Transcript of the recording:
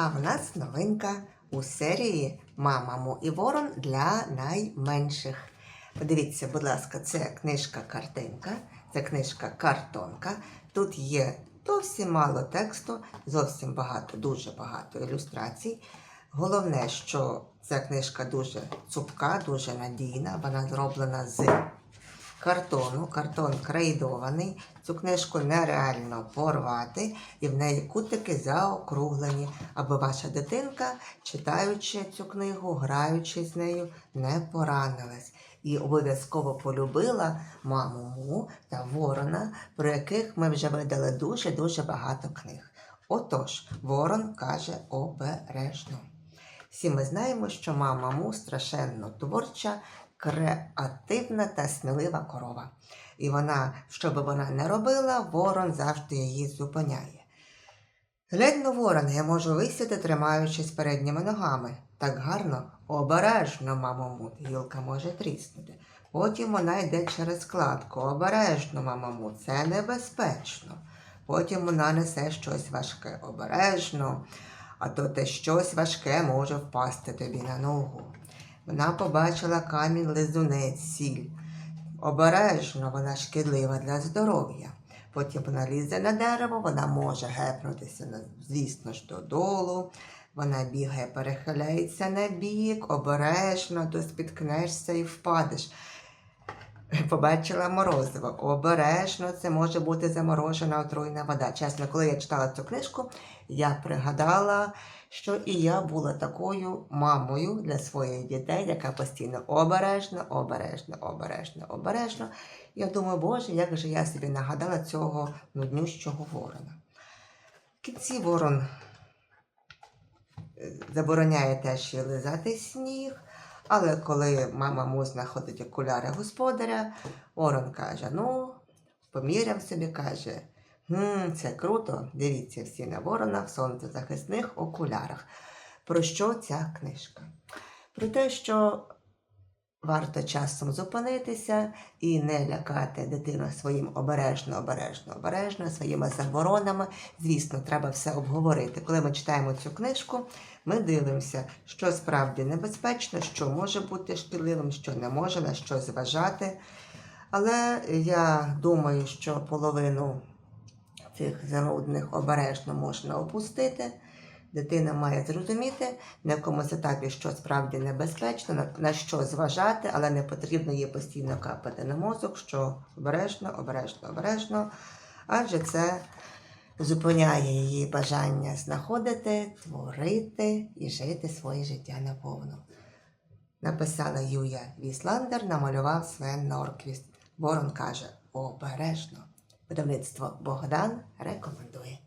А в нас новинка у серії Мамаму і Ворон для найменших. Подивіться, будь ласка, це книжка картинка, це книжка картонка. Тут є зовсім мало тексту, зовсім багато, дуже багато ілюстрацій. Головне, що ця книжка дуже цупка, дуже надійна. Вона зроблена з картону. Картон крейдований. Цю книжку нереально порвати, і в неї кутики заокруглені, аби ваша дитинка, читаючи цю книгу, граючи з нею, не поранилась. І обов'язково полюбила маму Му та Ворона, про яких ми вже видали дуже-дуже багато книг. Отож, Ворон каже обережно. Всі ми знаємо, що мама Му страшенно творча, креативна та смілива корова. І вона, що би вона не робила, ворон завжди її зупиняє. Глянь на ворона, я можу висіти, тримаючись передніми ногами. Так гарно, обережно, мамо му, гілка може тріснути. Потім вона йде через складку. Обережно, мамо му, це небезпечно. Потім вона несе щось важке. Обережно, а то те щось важке може впасти тобі на ногу. Вона побачила камінь лизунець, сіль. Обережно вона шкідлива для здоров'я. Потім вона лізе на дерево, вона може гепнутися, звісно ж, додолу. Вона бігає, перехиляється на бік, обережно, то спіткнешся і впадеш. Побачила морозиво. Обережно це може бути заморожена отруйна вода. Чесно, коли я читала цю книжку, я пригадала, що і я була такою мамою для своїх дітей, яка постійно обережно, обережно, обережно, обережно. Я думаю, Боже, як же я собі нагадала цього нуднющого ворона. В кінці ворон е, забороняє теж лизати сніг. Але коли мама му знаходить окуляри господаря, Ворон каже: ну, поміряв собі, каже, «Гм, це круто, дивіться всі на ворона в сонцезахисних окулярах. Про що ця книжка? Про те, що варто часом зупинитися і не лякати дитину своїм обережно, обережно, обережно, своїми заборонами. Звісно, треба все обговорити. Коли ми читаємо цю книжку, ми дивимося, що справді небезпечно, що може бути шкідливим, що не може, на що зважати. Але я думаю, що половину цих занудних обережно можна опустити. Дитина має зрозуміти на якомусь етапі, що справді небезпечно, на, що зважати, але не потрібно їй постійно капати на мозок, що обережно, обережно, обережно, адже це зупиняє її бажання знаходити, творити і жити своє життя наповну. Написала Юя Вісландер, намалював Свен Норквіст. Ворон каже обережно. Видавництво Богдан рекомендує.